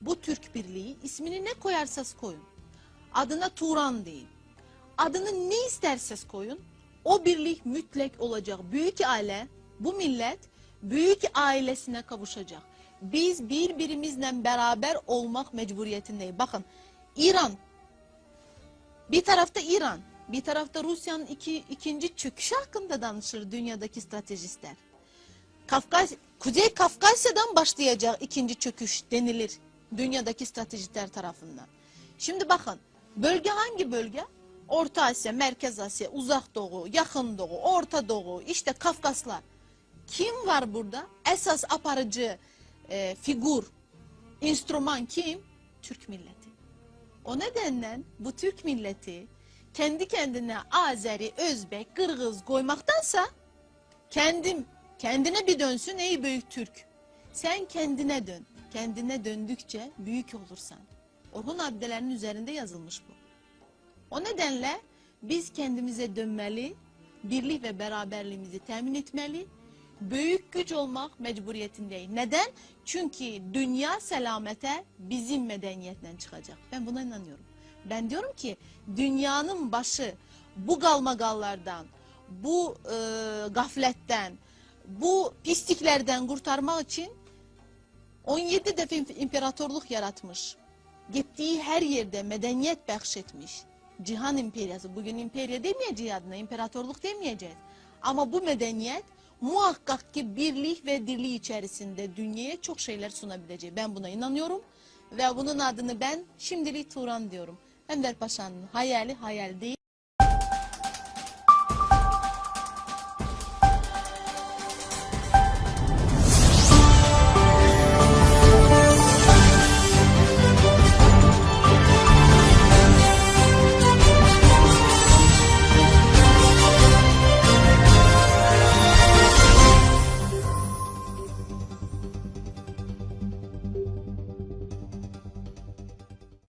bu Türk Birliği ismini ne koyarsaz koyun. Adına Turan deyin. Adını ne isterseniz koyun. O birlik mütlak olacak. Büyük aile, bu millet büyük ailesine kavuşacak. Biz birbirimizle beraber olmak mecburiyetindeyiz. Bakın İran, bir tarafta İran, bir tarafta Rusya'nın iki, ikinci çöküşü hakkında danışır dünyadaki stratejistler. Kafkas, Kuzey Kafkasya'dan başlayacak ikinci çöküş denilir dünyadaki stratejistler tarafından. Şimdi bakın bölge hangi bölge? Orta Asya, Merkez Asya, Uzak Doğu, Yakın Doğu, Orta Doğu, işte Kafkaslar. Kim var burada? Esas aparıcı e, figür, enstrüman kim? Türk milleti. O nedenle bu Türk milleti kendi kendine Azeri, Özbek, Kırgız koymaktansa kendim kendine bir dönsün ey büyük Türk. Sen kendine dön. Kendine döndükçe büyük olursan. Orhun abdelerinin üzerinde yazılmış bu. O nedenle biz kendimize dönmeli, birlik ve beraberliğimizi temin etmeli, büyük güç olmak mecburiyetindeyiz. Neden? Çünkü dünya selamete bizim medeniyetten çıkacak. Ben buna inanıyorum. Ben diyorum ki dünyanın başı bu galmagallardan, bu e, gafletten, bu pisliklerden kurtarmak için 17 defa imp- imparatorluk yaratmış. Gittiği her yerde medeniyet bahşetmiş. Cihan imperyası. Bugün imperya demeyeceğiz adına, imparatorluk demeyeceğiz. Ama bu medeniyet muhakkak ki birlik ve dirlik içerisinde dünyaya çok şeyler sunabilecek. Ben buna inanıyorum. Ve bunun adını ben şimdilik Turan diyorum. Enver Paşa'nın hayali hayal değil.